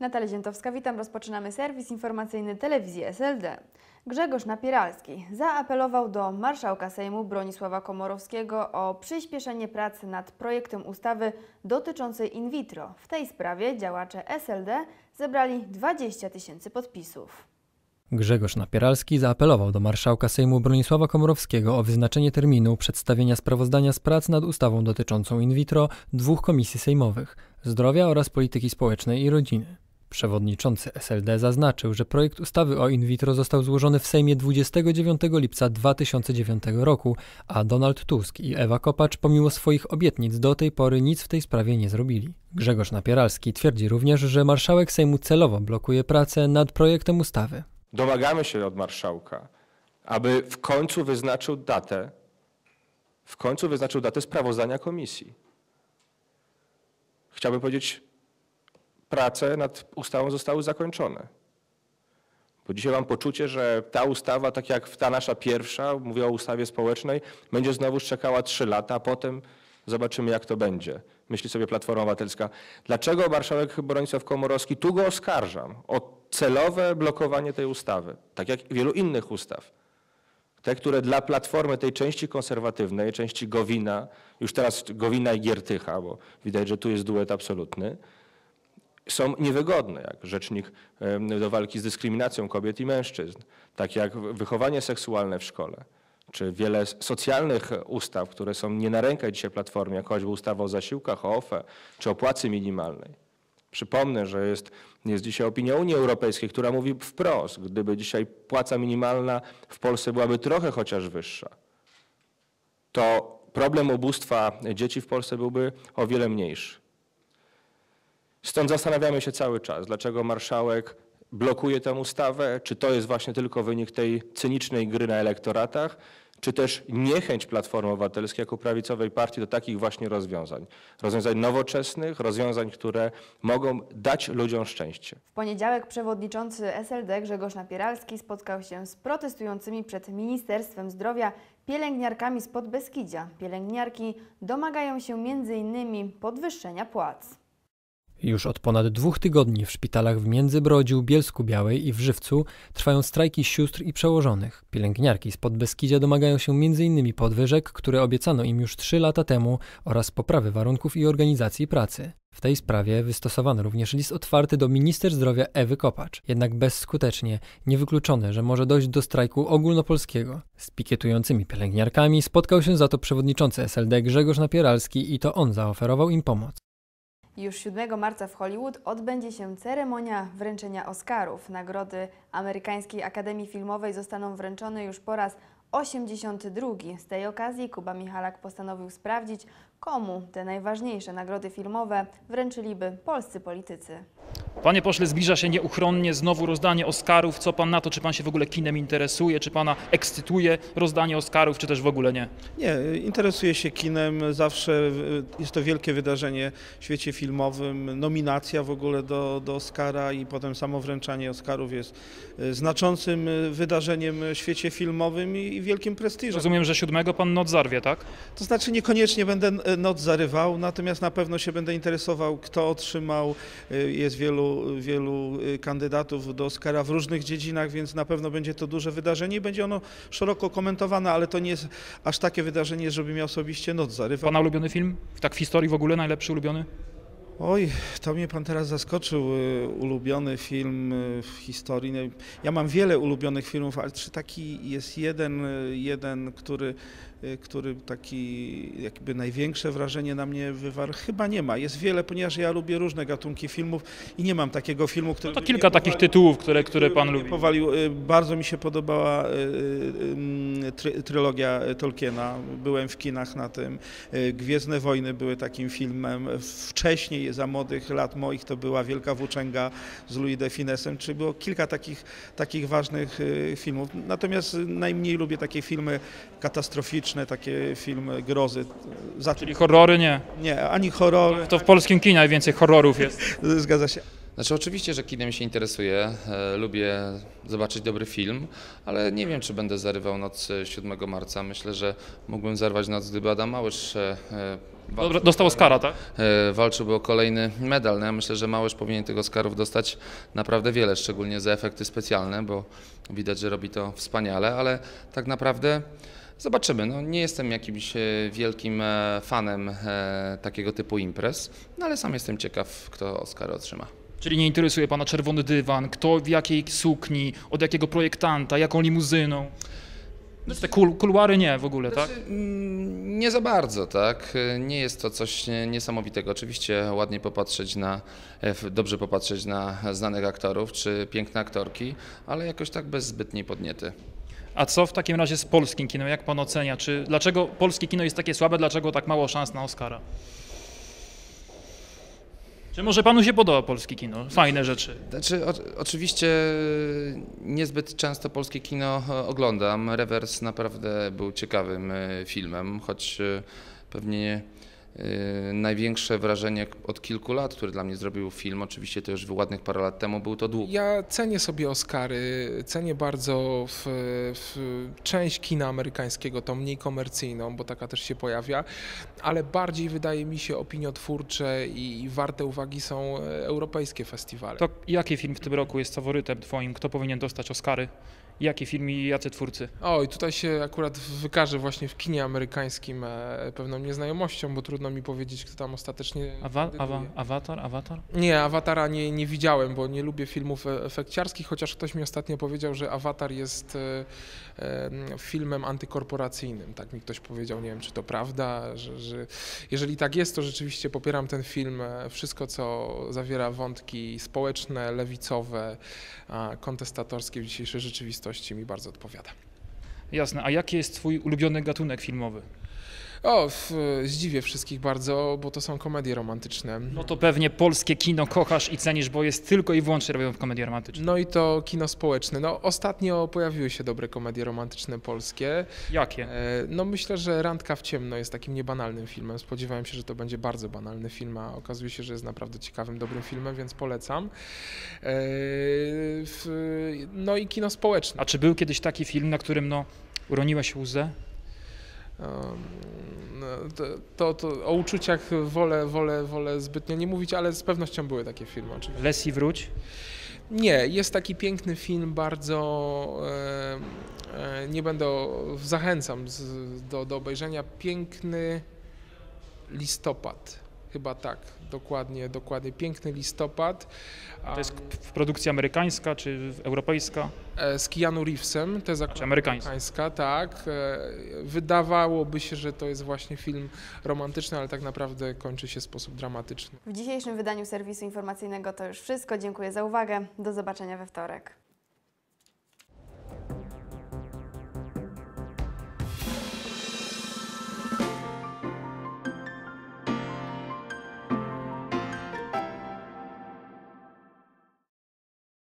Natalia Ziętowska, witam. Rozpoczynamy serwis informacyjny telewizji SLD. Grzegorz Napieralski zaapelował do marszałka Sejmu Bronisława Komorowskiego o przyspieszenie pracy nad projektem ustawy dotyczącej in vitro. W tej sprawie działacze SLD zebrali 20 tysięcy podpisów. Grzegorz Napieralski zaapelował do marszałka Sejmu Bronisława Komorowskiego o wyznaczenie terminu przedstawienia sprawozdania z prac nad ustawą dotyczącą in vitro dwóch komisji sejmowych zdrowia oraz polityki społecznej i rodziny. Przewodniczący SLD zaznaczył, że projekt ustawy o in vitro został złożony w Sejmie 29 lipca 2009 roku, a Donald Tusk i Ewa Kopacz pomimo swoich obietnic do tej pory nic w tej sprawie nie zrobili. Grzegorz Napieralski twierdzi również, że marszałek Sejmu celowo blokuje pracę nad projektem ustawy. Domagamy się od marszałka, aby w końcu wyznaczył datę, w końcu wyznaczył datę sprawozdania komisji. Chciałbym powiedzieć, prace nad ustawą zostały zakończone. Bo dzisiaj mam poczucie, że ta ustawa, tak jak ta nasza pierwsza, mówię o ustawie społecznej, będzie znowu czekała trzy lata, a potem zobaczymy, jak to będzie. Myśli sobie Platforma Obywatelska. Dlaczego marszałek Bronisław Komorowski, tu go oskarżam, o celowe blokowanie tej ustawy, tak jak wielu innych ustaw. Te, które dla Platformy, tej części konserwatywnej, części Gowina, już teraz Gowina i Giertycha, bo widać, że tu jest duet absolutny, są niewygodne, jak rzecznik do walki z dyskryminacją kobiet i mężczyzn, tak jak wychowanie seksualne w szkole, czy wiele socjalnych ustaw, które są nie na rękę dzisiaj Platformie, jak choćby ustawa o zasiłkach, o OFE, czy o płacy minimalnej. Przypomnę, że jest, jest dzisiaj opinia Unii Europejskiej, która mówi wprost, gdyby dzisiaj płaca minimalna w Polsce byłaby trochę chociaż wyższa, to problem ubóstwa dzieci w Polsce byłby o wiele mniejszy. Stąd zastanawiamy się cały czas, dlaczego marszałek blokuje tę ustawę, czy to jest właśnie tylko wynik tej cynicznej gry na elektoratach, czy też niechęć Platformy Obywatelskiej jako prawicowej partii do takich właśnie rozwiązań. Rozwiązań nowoczesnych, rozwiązań, które mogą dać ludziom szczęście. W poniedziałek przewodniczący SLD Grzegorz Napieralski spotkał się z protestującymi przed Ministerstwem Zdrowia pielęgniarkami z Podbeskidzia. Pielęgniarki domagają się m.in. podwyższenia płac. Już od ponad dwóch tygodni w szpitalach w Międzybrodziu, Bielsku Białej i w Żywcu trwają strajki sióstr i przełożonych. Pielęgniarki z Podbeskidzia domagają się m.in. podwyżek, które obiecano im już trzy lata temu oraz poprawy warunków i organizacji pracy. W tej sprawie wystosowano również list otwarty do minister zdrowia Ewy Kopacz, jednak bezskutecznie, niewykluczone, że może dojść do strajku ogólnopolskiego. Z pikietującymi pielęgniarkami spotkał się za to przewodniczący SLD Grzegorz Napieralski i to on zaoferował im pomoc. Już 7 marca w Hollywood odbędzie się ceremonia wręczenia Oscarów. Nagrody Amerykańskiej Akademii Filmowej zostaną wręczone już po raz 82. Z tej okazji Kuba Michalak postanowił sprawdzić, komu te najważniejsze nagrody filmowe wręczyliby polscy politycy. Panie pośle, zbliża się nieuchronnie znowu rozdanie Oscarów. Co pan na to? Czy pan się w ogóle kinem interesuje? Czy pana ekscytuje rozdanie Oscarów, czy też w ogóle nie? Nie, interesuję się kinem. Zawsze y, jest to wielkie wydarzenie w świecie filmowym. Nominacja w ogóle do, do Oscara i potem samo wręczanie Oscarów jest y, znaczącym y, wydarzeniem w świecie filmowym i wielkim prestiżem. Rozumiem, że siódmego pan not zarwie, tak? To znaczy niekoniecznie będę not zarywał, natomiast na pewno się będę interesował, kto otrzymał. Jest wielu, wielu kandydatów do Oscara w różnych dziedzinach, więc na pewno będzie to duże wydarzenie i będzie ono szeroko komentowane, ale to nie jest aż takie wydarzenie, żeby mi osobiście noc zarywał. Pana ulubiony film? Tak w historii w ogóle najlepszy ulubiony? Oj, to mnie pan teraz zaskoczył. Ulubiony film w historii. No, ja mam wiele ulubionych filmów, ale czy taki jest jeden, jeden który Y, który taki jakby największe wrażenie na mnie wywarł, chyba nie ma. Jest wiele, ponieważ ja lubię różne gatunki filmów i nie mam takiego filmu, który... No to kilka takich powalił, tytułów, które, które pan lubi. Powalił. Y, bardzo mi się podobała y, trylogia Tolkiena. Byłem w kinach na tym. Gwiezdne Wojny były takim filmem. Wcześniej, za młodych lat moich, to była Wielka Włóczęga z Louis de Finesem, czyli było kilka takich, takich ważnych filmów. Natomiast najmniej lubię takie filmy katastroficzne, takie filmy grozy. Czyli horrory nie? Nie, ani horror. To w polskim kinie najwięcej horrorów jest. Zgadza się. Znaczy oczywiście, że kinem się interesuję, e, lubię zobaczyć dobry film, ale nie wiem, czy będę zarywał noc e, 7 marca. Myślę, że mógłbym zarwać noc, gdyby Adam Małysz e, e, walczył, dostał Oscara, tak? e, walczyłby o kolejny medal. No ja myślę, że Małysz powinien tych Oscarów dostać naprawdę wiele, szczególnie za efekty specjalne, bo widać, że robi to wspaniale, ale tak naprawdę zobaczymy. No, nie jestem jakimś e, wielkim e, fanem e, takiego typu imprez, no ale sam jestem ciekaw, kto Oscar otrzyma. Czyli nie interesuje pana czerwony dywan, kto w jakiej sukni, od jakiego projektanta, jaką limuzyną. Nic te kul kuluary nie w ogóle, tak? Znaczy, mm, Nie za bardzo, tak. Nie jest to coś niesamowitego. Oczywiście ładnie popatrzeć na, e, dobrze popatrzeć na znanych aktorów czy piękne aktorki, ale jakoś tak bez zbytniej podniety. A co w takim razie z polskim kinem? Jak pan ocenia? Czy dlaczego polskie kino jest takie słabe? Dlaczego tak mało szans na Oscara? Czy może panu się podoba polskie kino? Fajne rzeczy. Znaczy, o, oczywiście niezbyt często polskie kino e, oglądam. Rewers naprawdę był ciekawym e, filmem, choć e, pewnie e, największe wrażenie od kilku lat, które dla mnie zrobił film, oczywiście to już ładnych parę lat temu, był to dług. Ja cenię sobie Oscary, cenię bardzo w, w część kina amerykańskiego, tą mniej komercyjną, bo taka też się pojawia, ale bardziej wydaje mi się opiniotwórcze i, i warte uwagi są e, europejskie festiwale. To jaki film w tym roku jest faworytem twoim? Kto powinien dostać Oscary? Jaki film i jacy twórcy? O, i tutaj się akurat wykażę właśnie w kinie amerykańskim e, pewną nieznajomością, bo trudno mi powiedzieć, kto tam ostatecznie Awa awa awatar? Awatar? Nie, Awatara nie, nie widziałem, bo nie lubię filmów e- efekciarskich, chociaż ktoś mi ostatnio powiedział, że Awatar jest e, filmem antykorporacyjnym. Tak mi ktoś powiedział, nie wiem czy to prawda, że, że jeżeli tak jest, to rzeczywiście popieram ten film. Wszystko, co zawiera wątki społeczne, lewicowe, kontestatorskie w dzisiejszej rzeczywistości mi bardzo odpowiada. Jasne. A jaki jest twój ulubiony gatunek filmowy? O, zdziwię wszystkich bardzo, bo to są komedie romantyczne. No to pewnie polskie kino kochasz i cenisz, bo jest tylko i wyłącznie robione w komedii romantycznej. No i to kino społeczne. No, ostatnio pojawiły się dobre komedie romantyczne polskie. Jakie? E, No myślę, że Randka w ciemno jest takim niebanalnym filmem. Spodziewałem się, że to będzie bardzo banalny film, a okazuje się, że jest naprawdę ciekawym, dobrym filmem, więc polecam. E, No i kino społeczne. A czy był kiedyś taki film, na którym no uroniłeś łzę? To, to, o uczuciach wolę, wolę, wolę zbytnio nie mówić, ale z pewnością były takie filmy oczywiście. Lesi wróć? Nie, jest taki piękny film, bardzo e, nie będę, zachęcam do, do obejrzenia. Piękny listopad, chyba tak, dokładnie, dokładnie. Piękny listopad. To jest produkcji amerykańska czy europejska? e, z Keanu Reevesem, to jest akurat amerykańska. amerykańska, tak. E, wydawałoby się, że to jest właśnie film romantyczny, ale tak naprawdę kończy się w sposób dramatyczny. W dzisiejszym wydaniu serwisu informacyjnego to już wszystko. Dziękuję za uwagę. Do zobaczenia we wtorek.